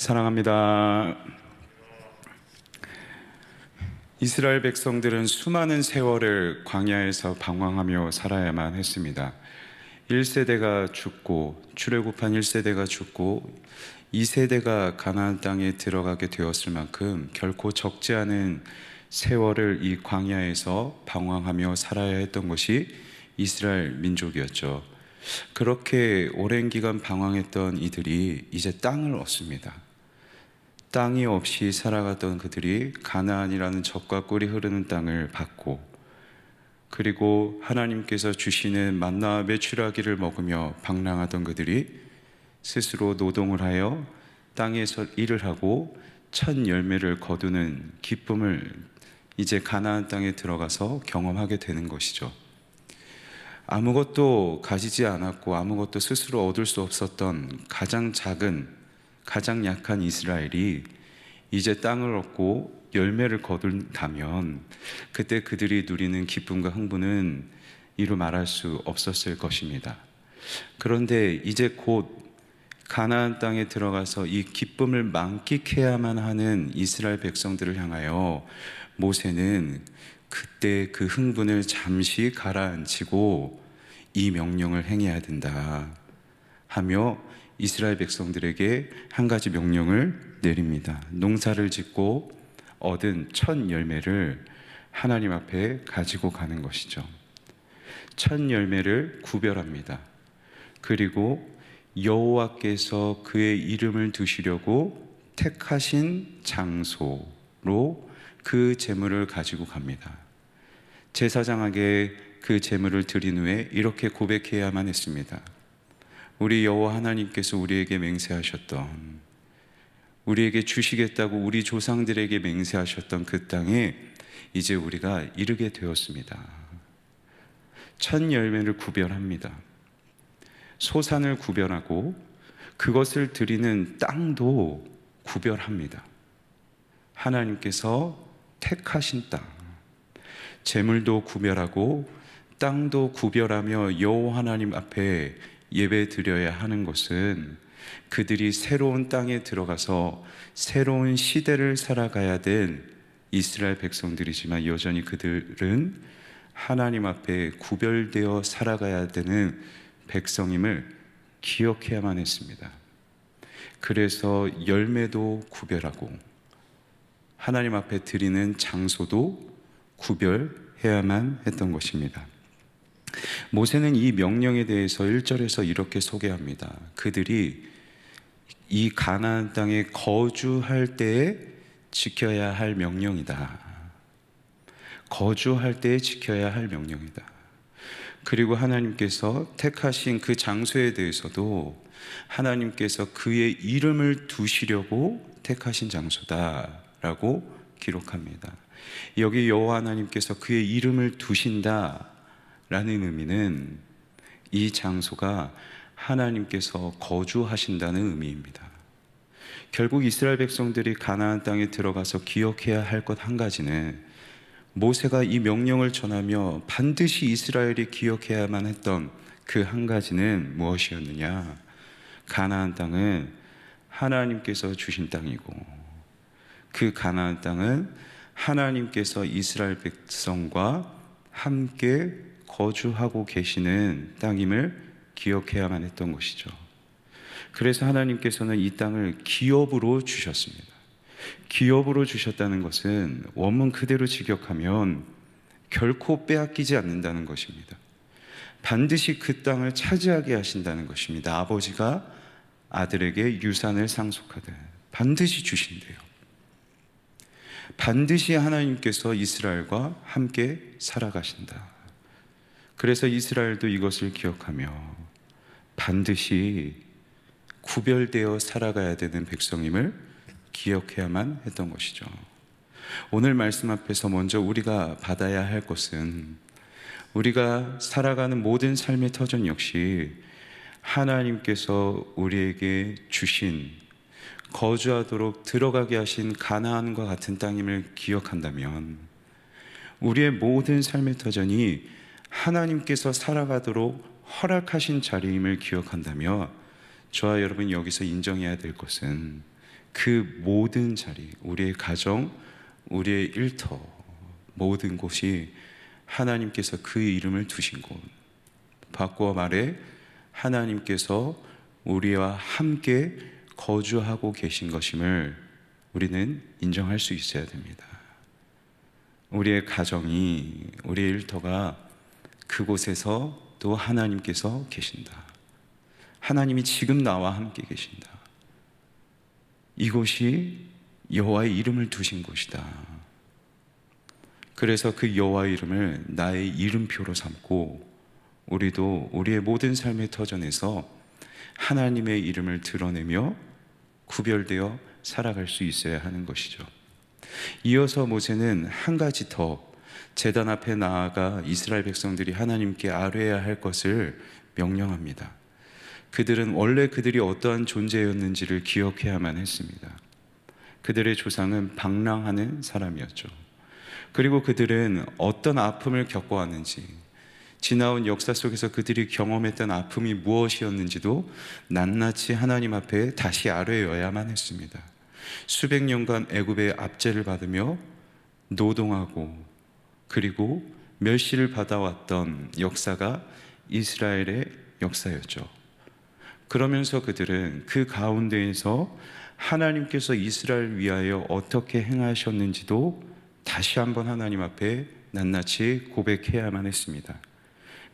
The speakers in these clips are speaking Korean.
사랑합니다. 이스라엘 백성들은 수많은 세월을 광야에서 방황하며 살아야만 했습니다. 1세대가 죽고 출애굽한 1세대가 죽고 2세대가 가나안 땅에 들어가게 되었을 만큼 결코 적지 않은 세월을 이 광야에서 방황하며 살아야 했던 것이 이스라엘 민족이었죠. 그렇게 오랜 기간 방황했던 이들이 이제 땅을 얻습니다. 땅이 없이 살아갔던 그들이 가나안이라는 젖과 꿀이 흐르는 땅을 받고 그리고 하나님께서 주시는 만나와 메추라기를 먹으며 방랑하던 그들이 스스로 노동을 하여 땅에서 일을 하고 첫 열매를 거두는 기쁨을 이제 가나안 땅에 들어가서 경험하게 되는 것이죠. 아무것도 가지지 않았고 아무것도 스스로 얻을 수 없었던 가장 작은 가장 약한 이스라엘이 이제 땅을 얻고 열매를 거둔다면 그때 그들이 누리는 기쁨과 흥분은 이루 말할 수 없었을 것입니다. 그런데 이제 곧 가나안 땅에 들어가서 이 기쁨을 만끽해야만 하는 이스라엘 백성들을 향하여 모세는 그때 그 흥분을 잠시 가라앉히고 이 명령을 행해야 된다 하며 이스라엘 백성들에게 한 가지 명령을 내립니다. 농사를 짓고 얻은 첫 열매를 하나님 앞에 가지고 가는 것이죠. 첫 열매를 구별합니다. 그리고 여호와께서 그의 이름을 두시려고 택하신 장소로 그 재물을 가지고 갑니다. 제사장에게 그 재물을 드린 후에 이렇게 고백해야만 했습니다. 우리 여호와 하나님께서 우리에게 맹세하셨던 우리에게 주시겠다고 우리 조상들에게 맹세하셨던 그 땅에 이제 우리가 이르게 되었습니다. 첫 열매를 구별합니다. 소산을 구별하고 그것을 드리는 땅도 구별합니다. 하나님께서 택하신 땅, 재물도 구별하고 땅도 구별하며 여호와 하나님 앞에 예배 드려야 하는 것은 그들이 새로운 땅에 들어가서 새로운 시대를 살아가야 될 이스라엘 백성들이지만 여전히 그들은 하나님 앞에 구별되어 살아가야 되는 백성임을 기억해야만 했습니다. 그래서 열매도 구별하고 하나님 앞에 드리는 장소도 구별해야만 했던 것입니다. 모세는 이 명령에 대해서 1절에서 이렇게 소개합니다. 그들이 이 가나안 땅에 거주할 때에 지켜야 할 명령이다. 거주할 때에 지켜야 할 명령이다. 그리고 하나님께서 택하신 그 장소에 대해서도 하나님께서 그의 이름을 두시려고 택하신 장소다라고 기록합니다. 여기 여호와 하나님께서 그의 이름을 두신다 라는 의미는 이 장소가 하나님께서 거주하신다는 의미입니다. 결국 이스라엘 백성들이 가나안 땅에 들어가서 기억해야 할 것 한 가지는 모세가 이 명령을 전하며 반드시 이스라엘이 기억해야만 했던 그 한 가지는 무엇이었느냐? 가나안 땅은 하나님께서 주신 땅이고 그 가나안 땅은 하나님께서 이스라엘 백성과 함께 거주하고 계시는 땅임을 기억해야만 했던 것이죠. 그래서 하나님께서는 이 땅을 기업으로 주셨습니다. 기업으로 주셨다는 것은 원문 그대로 직역하면 결코 빼앗기지 않는다는 것입니다. 반드시 그 땅을 차지하게 하신다는 것입니다. 아버지가 아들에게 유산을 상속하듯 반드시 주신대요. 반드시 하나님께서 이스라엘과 함께 살아가신다. 그래서 이스라엘도 이것을 기억하며 반드시 구별되어 살아가야 되는 백성임을 기억해야만 했던 것이죠. 오늘 말씀 앞에서 먼저 우리가 받아야 할 것은 우리가 살아가는 모든 삶의 터전 역시 하나님께서 우리에게 주신 거주하도록 들어가게 하신 가나안과 같은 땅임을 기억한다면 우리의 모든 삶의 터전이 하나님께서 살아가도록 허락하신 자리임을 기억한다며 저와 여러분 여기서 인정해야 될 것은 그 모든 자리, 우리의 가정, 우리의 일터, 모든 곳이 하나님께서 그 이름을 두신 곳. 바꾸어 말해 하나님께서 우리와 함께 거주하고 계신 것임을 우리는 인정할 수 있어야 됩니다. 우리의 가정이, 우리의 일터가 그곳에서 또 하나님께서 계신다. 하나님이 지금 나와 함께 계신다. 이곳이 여호와의 이름을 두신 곳이다. 그래서 그 여호와의 이름을 나의 이름표로 삼고 우리도 우리의 모든 삶의 터전에서 하나님의 이름을 드러내며 구별되어 살아갈 수 있어야 하는 것이죠. 이어서 모세는 한 가지 더 제단 앞에 나아가 이스라엘 백성들이 하나님께 아뢰야 할 것을 명령합니다. 그들은 원래 그들이 어떠한 존재였는지를 기억해야만 했습니다. 그들의 조상은 방랑하는 사람이었죠. 그리고 그들은 어떤 아픔을 겪어왔는지, 지나온 역사 속에서 그들이 경험했던 아픔이 무엇이었는지도 낱낱이 하나님 앞에 다시 아뢰어야만 했습니다. 수백 년간 애굽의 압제를 받으며 노동하고 그리고 멸시를 받아왔던 역사가 이스라엘의 역사였죠. 그러면서 그들은 그 가운데에서 하나님께서 이스라엘 위하여 어떻게 행하셨는지도 다시 한번 하나님 앞에 낱낱이 고백해야만 했습니다.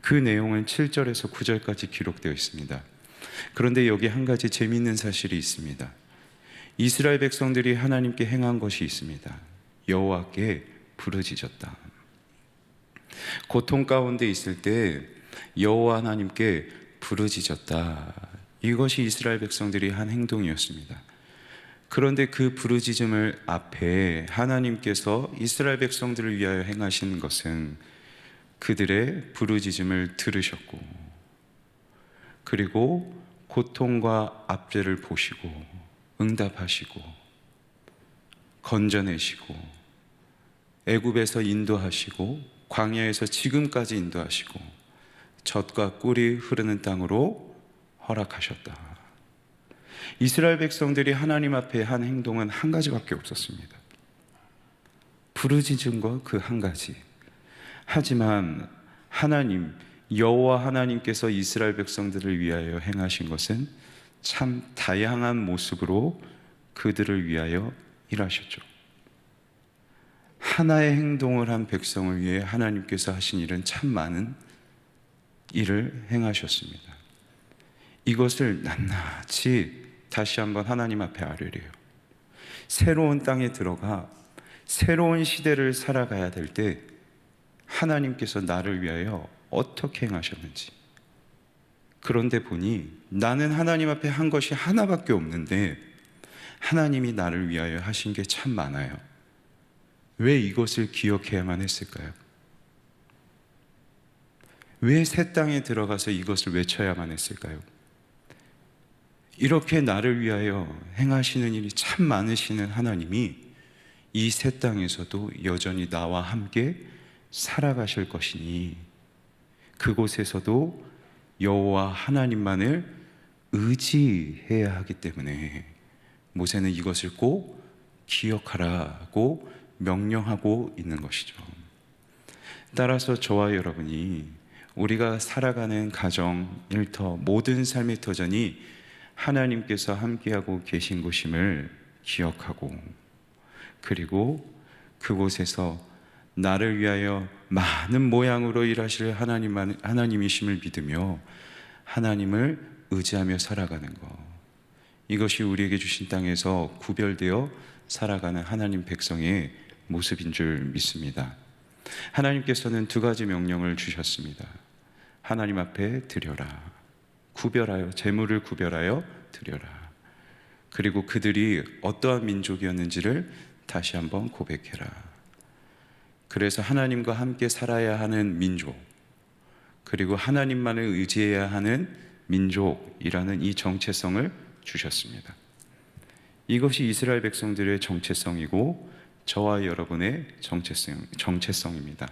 그 내용은 7절에서 9절까지 기록되어 있습니다. 그런데 여기 한 가지 재미있는 사실이 있습니다. 이스라엘 백성들이 하나님께 행한 것이 있습니다. 여호와께 부르짖었다. 고통 가운데 있을 때 여호와 하나님께 부르짖었다. 이것이 이스라엘 백성들이 한 행동이었습니다. 그런데 그 부르짖음을 앞에 하나님께서 이스라엘 백성들을 위하여 행하신 것은 그들의 부르짖음을 들으셨고 그리고 고통과 압제를 보시고 응답하시고 건져내시고 애굽에서 인도하시고 광야에서 지금까지 인도하시고 젖과 꿀이 흐르는 땅으로 허락하셨다. 이스라엘 백성들이 하나님 앞에 한 행동은 한 가지밖에 없었습니다. 부르짖은 것 그 한 가지. 하지만 하나님 여호와 하나님께서 이스라엘 백성들을 위하여 행하신 것은 참 다양한 모습으로 그들을 위하여 일하셨죠. 하나의 행동을 한 백성을 위해 하나님께서 하신 일은 참 많은 일을 행하셨습니다. 이것을 낱낱이 다시 한번 하나님 앞에 아뢰래요. 새로운 땅에 들어가 새로운 시대를 살아가야 될 때 하나님께서 나를 위하여 어떻게 행하셨는지. 그런데 보니 나는 하나님 앞에 한 것이 하나밖에 없는데 하나님이 나를 위하여 하신 게 참 많아요. 왜 이것을 기억해야만 했을까요? 왜 새 땅에 들어가서 이것을 외쳐야만 했을까요? 이렇게 나를 위하여 행하시는 일이 참 많으시는 하나님이 이 새 땅에서도 여전히 나와 함께 살아가실 것이니 그곳에서도 여호와 하나님만을 의지해야 하기 때문에 모세는 이것을 꼭 기억하라고 명령하고 있는 것이죠. 따라서 저와 여러분이 우리가 살아가는 가정, 일터, 모든 삶의 터전이 하나님께서 함께하고 계신 곳임을 기억하고 그리고 그곳에서 나를 위하여 많은 모양으로 일하실 하나님, 하나님이심을 믿으며 하나님을 의지하며 살아가는 것. 이것이 우리에게 주신 땅에서 구별되어 살아가는 하나님 백성의 모습인 줄 믿습니다. 하나님께서는 두 가지 명령을 주셨습니다. 하나님 앞에 드려라. 구별하여, 재물을 구별하여 드려라. 그리고 그들이 어떠한 민족이었는지를 다시 한번 고백해라. 그래서 하나님과 함께 살아야 하는 민족, 그리고 하나님만을 의지해야 하는 민족이라는 이 정체성을 주셨습니다. 이것이 이스라엘 백성들의 정체성이고 저와 여러분의 정체성, 정체성입니다.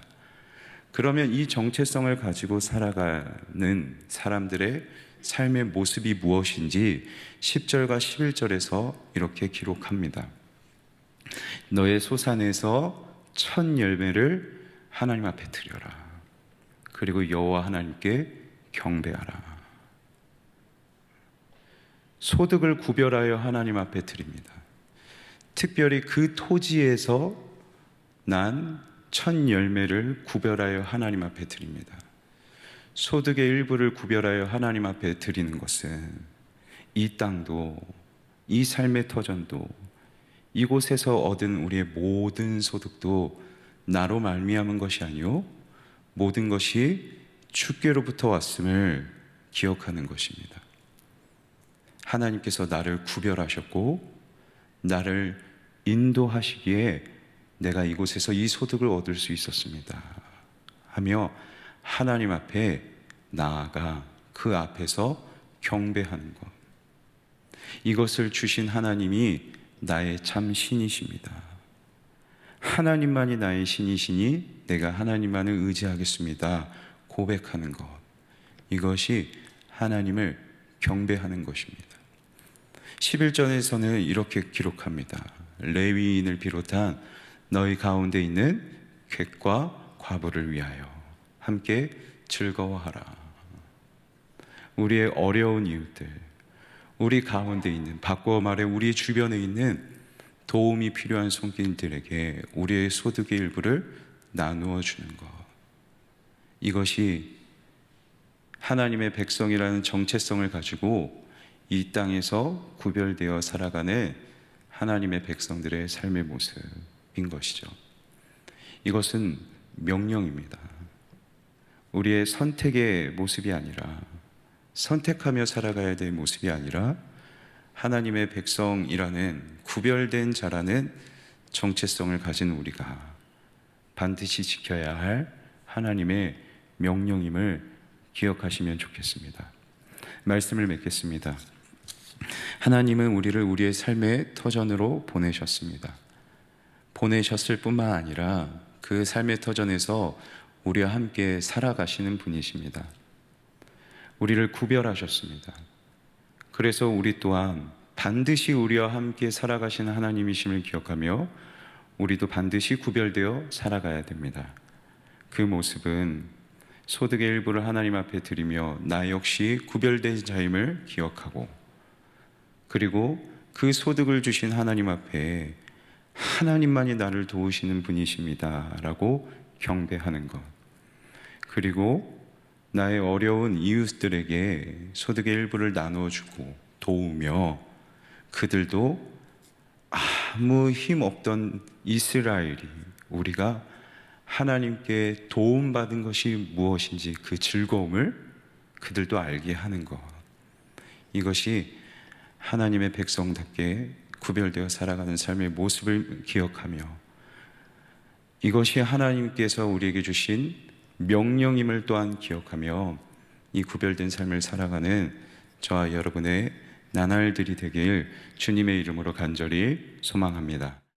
그러면 이 정체성을 가지고 살아가는 사람들의 삶의 모습이 무엇인지 10절과 11절에서 이렇게 기록합니다. 너의 소산에서 첫 열매를 하나님 앞에 드려라. 그리고 여호와 하나님께 경배하라. 소득을 구별하여 하나님 앞에 드립니다. 특별히 그 토지에서 난 첫 열매를 구별하여 하나님 앞에 드립니다. 소득의 일부를 구별하여 하나님 앞에 드리는 것은 이 땅도 이 삶의 터전도 이곳에서 얻은 우리의 모든 소득도 나로 말미암은 것이 아니요 모든 것이 주께로부터 왔음을 기억하는 것입니다. 하나님께서 나를 구별하셨고 나를 인도하시기에 내가 이곳에서 이 소득을 얻을 수 있었습니다. 하며 하나님 앞에 나아가 그 앞에서 경배하는 것. 이것을 주신 하나님이 나의 참 신이십니다. 하나님만이 나의 신이시니 내가 하나님만을 의지하겠습니다. 고백하는 것. 이것이 하나님을 경배하는 것입니다. 11절에서는 이렇게 기록합니다. 레위인을 비롯한 너희 가운데 있는 객과 과부를 위하여 함께 즐거워하라. 우리의 어려운 이웃들, 우리 가운데 있는 바꿔 말해 우리 주변에 있는 도움이 필요한 손길들에게 우리의 소득의 일부를 나누어 주는 것. 이것이 하나님의 백성이라는 정체성을 가지고 이 땅에서 구별되어 살아가는 하나님의 백성들의 삶의 모습인 것이죠. 이것은 명령입니다. 우리의 선택의 모습이 아니라 선택하며 살아가야 될 모습이 아니라 하나님의 백성이라는 구별된 자라는 정체성을 가진 우리가 반드시 지켜야 할 하나님의 명령임을 기억하시면 좋겠습니다. 말씀을 맺겠습니다. 하나님은 우리를 우리의 삶의 터전으로 보내셨습니다. 보내셨을 뿐만 아니라 그 삶의 터전에서 우리와 함께 살아가시는 분이십니다. 우리를 구별하셨습니다. 그래서 우리 또한 반드시 우리와 함께 살아가시는 하나님이심을 기억하며 우리도 반드시 구별되어 살아가야 됩니다. 그 모습은 소득의 일부를 하나님 앞에 드리며 나 역시 구별된 자임을 기억하고 그리고 그 소득을 주신 하나님 앞에 하나님만이 나를 도우시는 분이십니다 라고 경배하는 것. 그리고 나의 어려운 이웃들에게 소득의 일부를 나누어 주고 도우며 그들도 아무 힘 없던 이스라엘이 우리가 하나님께 도움받은 것이 무엇인지 그 즐거움을 그들도 알게 하는 것. 이것이 하나님의 백성답게 구별되어 살아가는 삶의 모습을 기억하며 이것이 하나님께서 우리에게 주신 명령임을 또한 기억하며 이 구별된 삶을 살아가는 저와 여러분의 나날들이 되길 주님의 이름으로 간절히 소망합니다.